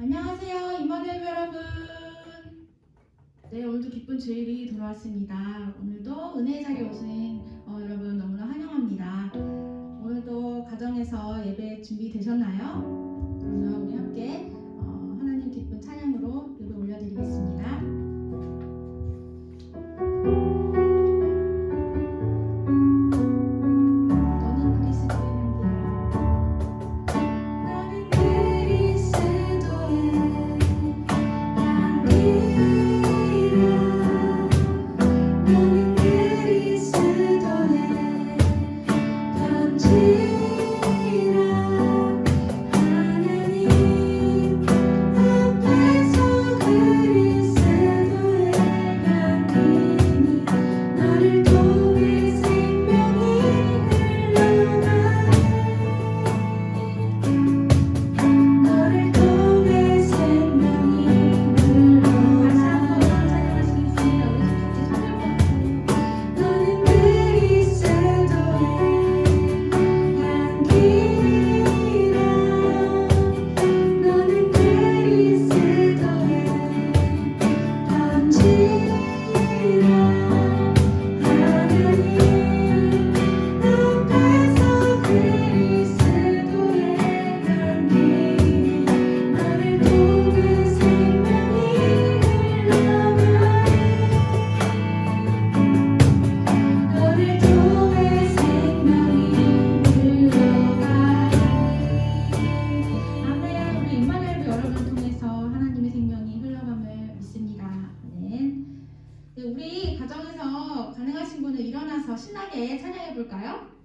안녕하세요 이모델 여러분. 네 오늘도 기쁜 주일이 돌아왔습니다. 오늘도 은혜의 자리 오신 어, 여러분 너무나 환영합니다. 오늘도 가정에서 예배 준비되셨나요? 그럼 우리 함께 어, 하나님 기쁜 찬양으로 예배 올려드리겠습니다. 신나게 찬양해 볼까요?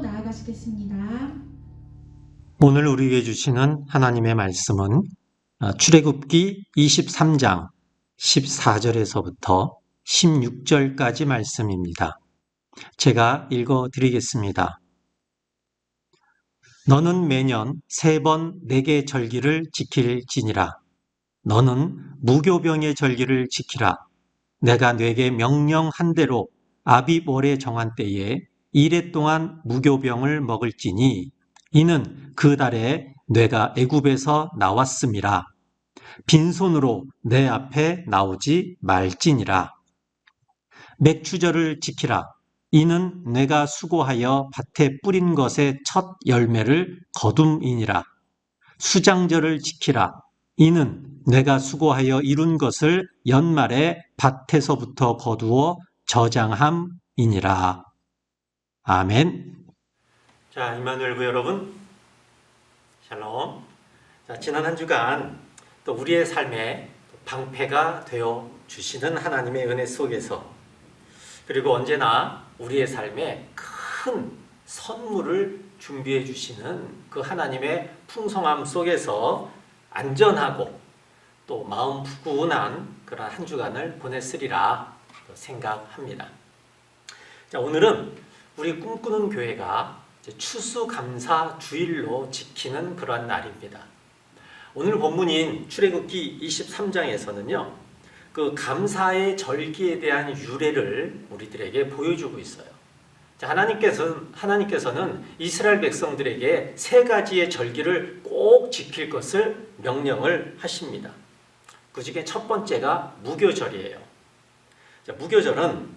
나아가시겠습니다. 오늘 우리에게 주시는 하나님의 말씀은 어, 출애굽기 23장 14절에서부터 16절까지 말씀입니다. 제가 읽어 드리겠습니다. 너는 매년 세 번 내게 절기를 지킬지니라. 너는 무교병의 절기를 지키라. 내가 내게 명령한 대로 아비월에 정한 때에 이래 동안 무교병을 먹을지니 이는 그 달에 내가 애굽에서 나왔음이라. 빈손으로 내 앞에 나오지 말지니라. 맥추절을 지키라. 이는 내가 수고하여 밭에 뿌린 것의 첫 열매를 거둠이니라. 수장절을 지키라. 이는 내가 수고하여 이룬 것을 연말에 밭에서부터 거두어 저장함이니라. 아멘. 자, 이마누엘부 여러분, 샬롬. 자, 지난 한 주간 또 우리의 삶에 방패가 되어 주시는 하나님의 은혜 속에서 그리고 언제나 우리의 삶에 큰 선물을 준비해 주시는 그 하나님의 풍성함 속에서 안전하고 또 마음 푸근한 그런 한 주간을 보냈으리라 생각합니다. 자, 오늘은 우리 꿈꾸는 교회가 추수감사 주일로 지키는 그러한 날입니다. 오늘 본문인 출애굽기 23장에서는요. 그 감사의 절기에 대한 유래를 우리들에게 보여주고 있어요. 자, 하나님께서는 하나님께서는 이스라엘 백성들에게 세 가지의 절기를 꼭 지킬 것을 명령을 하십니다. 그 중에 첫 번째가 무교절이에요. 자, 무교절은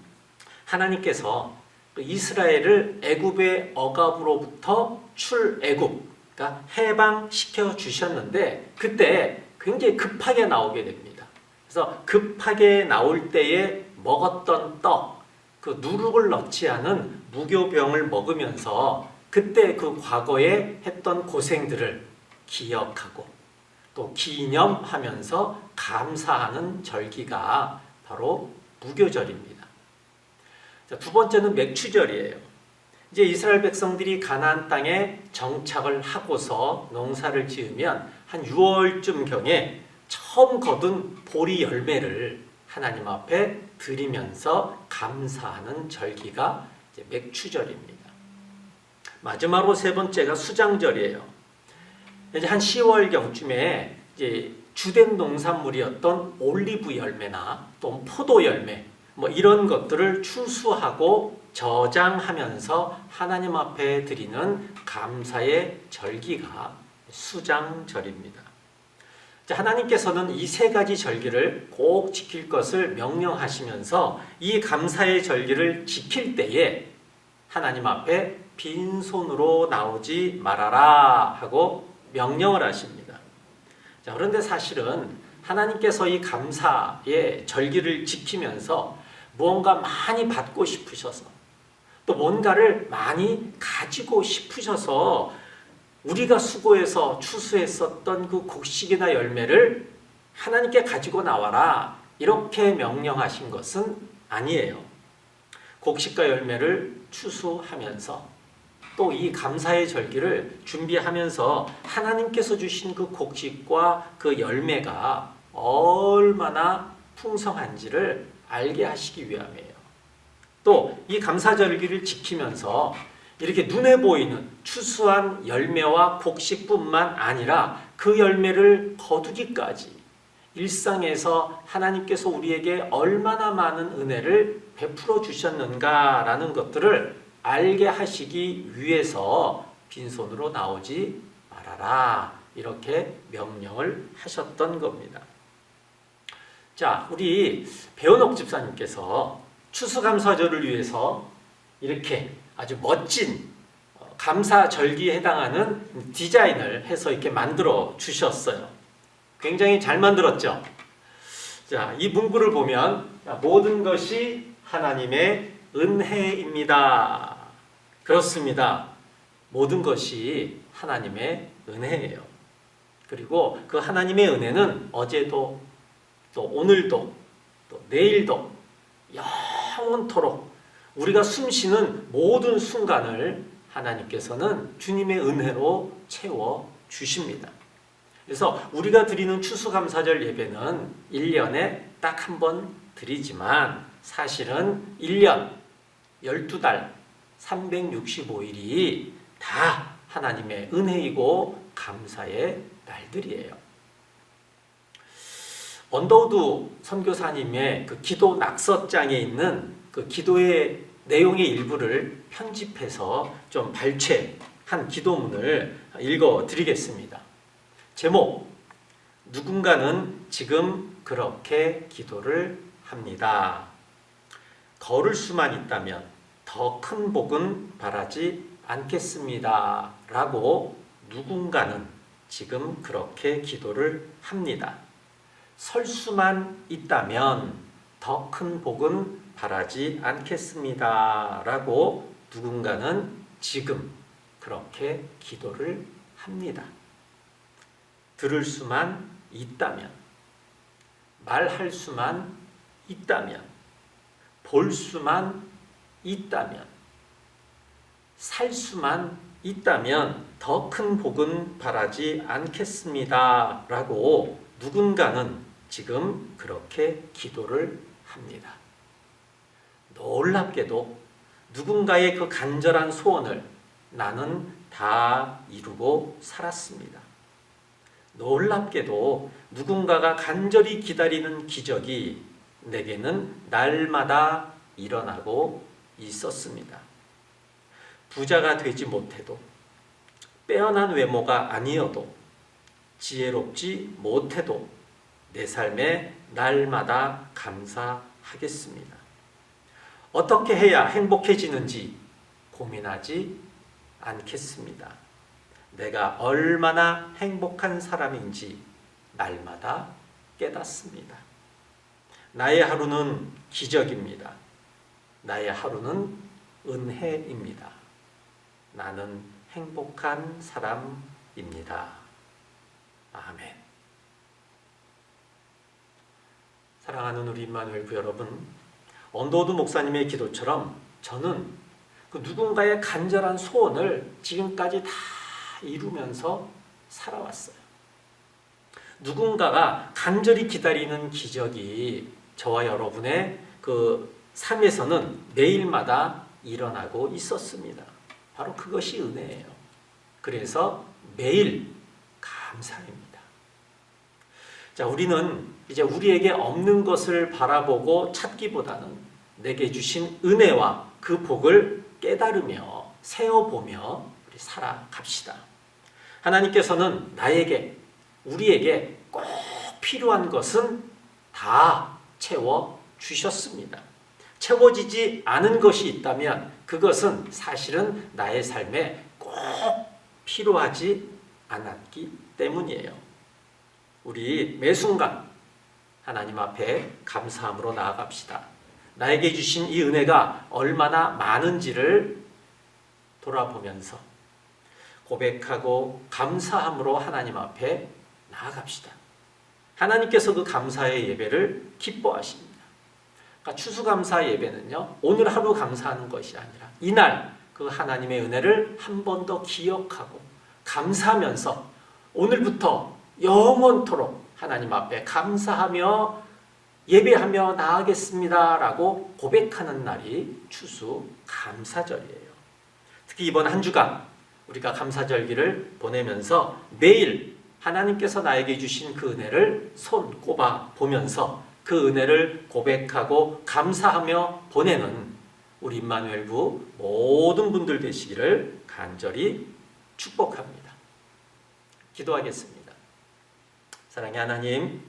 하나님께서 그 이스라엘을 애굽의 억압으로부터 출애굽, 그러니까 해방시켜 주셨는데 그때 굉장히 급하게 나오게 됩니다. 그래서 급하게 나올 때에 먹었던 떡, 그 누룩을 넣지 않은 무교병을 먹으면서 그때 그 과거에 했던 고생들을 기억하고 또 기념하면서 감사하는 절기가 바로 무교절입니다. 자, 두 번째는 맥추절이에요. 이제 이스라엘 백성들이 가나안 땅에 정착을 하고서 농사를 지으면 한 6월쯤 경에 처음 거둔 보리 열매를 하나님 앞에 드리면서 감사하는 절기가 맥추절입니다. 마지막으로 세 번째가 수장절이에요. 이제 한 10월 경쯤에 이제 주된 농산물이었던 올리브 열매나 또 포도 열매 뭐 이런 것들을 추수하고 저장하면서 하나님 앞에 드리는 감사의 절기가 수장절입니다. 자, 하나님께서는 이 세 가지 절기를 꼭 지킬 것을 명령하시면서 이 감사의 절기를 지킬 때에 하나님 앞에 빈손으로 나오지 말아라 하고 명령을 하십니다. 자, 그런데 사실은 하나님께서 이 감사의 절기를 지키면서 무언가 많이 받고 싶으셔서 또 뭔가를 많이 가지고 싶으셔서 우리가 수고해서 추수했었던 그 곡식이나 열매를 하나님께 가지고 나와라 이렇게 명령하신 것은 아니에요. 곡식과 열매를 추수하면서 또 이 감사의 절기를 준비하면서 하나님께서 주신 그 곡식과 그 열매가 얼마나 풍성한지를 알게 하시기 위함이에요. 또 이 감사절기를 지키면서 이렇게 눈에 보이는 추수한 열매와 곡식뿐만 아니라 그 열매를 거두기까지 일상에서 하나님께서 우리에게 얼마나 많은 은혜를 베풀어 주셨는가라는 것들을 알게 하시기 위해서 빈손으로 나오지 말아라. 이렇게 명령을 하셨던 겁니다. 자, 우리 배은옥 집사님께서 추수감사절을 위해서 이렇게 아주 멋진 어, 감사절기에 해당하는 디자인을 해서 이렇게 만들어 주셨어요. 굉장히 잘 만들었죠? 자, 이 문구를 보면 모든 것이 하나님의 은혜입니다. 그렇습니다. 모든 것이 하나님의 은혜예요. 그리고 그 하나님의 은혜는 어제도 또 오늘도 또 내일도 영원토록 우리가 숨쉬는 모든 순간을 하나님께서는 주님의 은혜로 채워 주십니다. 그래서 우리가 드리는 추수감사절 예배는 1년에 딱 한 번 드리지만 사실은 1년 12달 365일이 다 하나님의 은혜이고 감사의 날들이에요. 언더우드 선교사님의 그 기도 낙서장에 있는 그 기도의 내용의 일부를 편집해서 좀 발췌한 기도문을 읽어 드리겠습니다. 제목 누군가는 지금 그렇게 기도를 합니다. 걸을 수만 있다면 더 큰 복은 바라지 않겠습니다. 라고 누군가는 지금 그렇게 기도를 합니다. 설 수만 있다면 더 큰 복은 바라지 않겠습니다. 라고 누군가는 지금 그렇게 기도를 합니다. 들을 수만 있다면, 말할 수만 있다면, 볼 수만 있다면, 살 수만 있다면 더 큰 복은 바라지 않겠습니다. 라고 누군가는 지금 그렇게 기도를 합니다. 놀랍게도 누군가의 그 간절한 소원을 나는 다 이루고 살았습니다. 놀랍게도 누군가가 간절히 기다리는 기적이 내게는 날마다 일어나고 있었습니다. 부자가 되지 못해도 빼어난 외모가 아니어도 지혜롭지 못해도 내 삶에 날마다 감사하겠습니다. 어떻게 해야 행복해지는지 고민하지 않겠습니다. 내가 얼마나 행복한 사람인지 날마다 깨닫습니다. 나의 하루는 기적입니다. 나의 하루는 은혜입니다. 나는 행복한 사람입니다. 아멘. 사랑하는 우리 임마누엘 부 여러분, 언더우드 목사님의 기도처럼 저는 그 누군가의 간절한 소원을 지금까지 다 이루면서 살아왔어요. 누군가가 간절히 기다리는 기적이 저와 여러분의 그 삶에서는 매일마다 일어나고 있었습니다. 바로 그것이 은혜예요. 그래서 매일 감사입니다. 자, 우리는 이제 우리에게 없는 것을 바라보고 찾기보다는 내게 주신 은혜와 그 복을 깨달으며 세어보며 우리 살아갑시다. 하나님께서는 나에게 우리에게 꼭 필요한 것은 다 채워 주셨습니다. 채워지지 않은 것이 있다면 그것은 사실은 나의 삶에 꼭 필요하지 않았기 때문이에요. 우리 매 순간 하나님 앞에 감사함으로 나아갑시다. 나에게 주신 이 은혜가 얼마나 많은지를 돌아보면서 고백하고 감사함으로 하나님 앞에 나아갑시다. 하나님께서 그 감사의 예배를 기뻐하십니다. 그러니까 추수감사 예배는요, 오늘 하루 감사하는 것이 아니라 이날 그 하나님의 은혜를 한 번 더 기억하고 감사하면서 오늘부터 영원토록 하나님 앞에 감사하며 예배하며 나아가겠습니다라고 고백하는 날이 추수 감사절이에요. 특히 이번 한 주간 우리가 감사절기를 보내면서 매일 하나님께서 나에게 주신 그 은혜를 손 꼽아 보면서 그 은혜를 고백하고 감사하며 보내는 우리 임마누엘부 모든 분들 되시기를 간절히 축복합니다. 기도하겠습니다. 사랑의 하나님,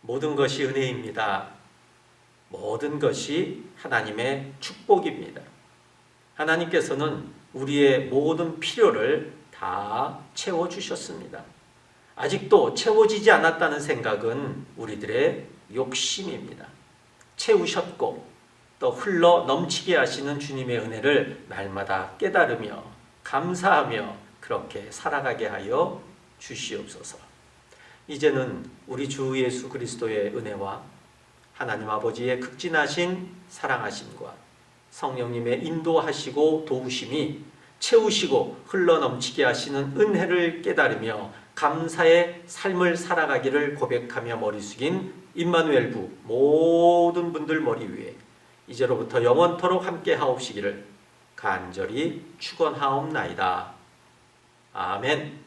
모든 것이 은혜입니다. 모든 것이 하나님의 축복입니다. 하나님께서는 우리의 모든 필요를 다 채워주셨습니다. 아직도 채워지지 않았다는 생각은 우리들의 욕심입니다. 채우셨고 또 흘러 넘치게 하시는 주님의 은혜를 날마다 깨달으며 감사하며 그렇게 살아가게 하여 주시옵소서. 이제는 우리 주 예수 그리스도의 은혜와 하나님 아버지의 극진하신 사랑하심과 성령님의 인도하시고 도우심이 채우시고 흘러넘치게 하시는 은혜를 깨달으며 감사의 삶을 살아가기를 고백하며 머리 숙인 임마누엘부 모든 분들 머리 위에 이제로부터 영원토록 함께 하옵시기를 간절히 축원하옵나이다. 아멘.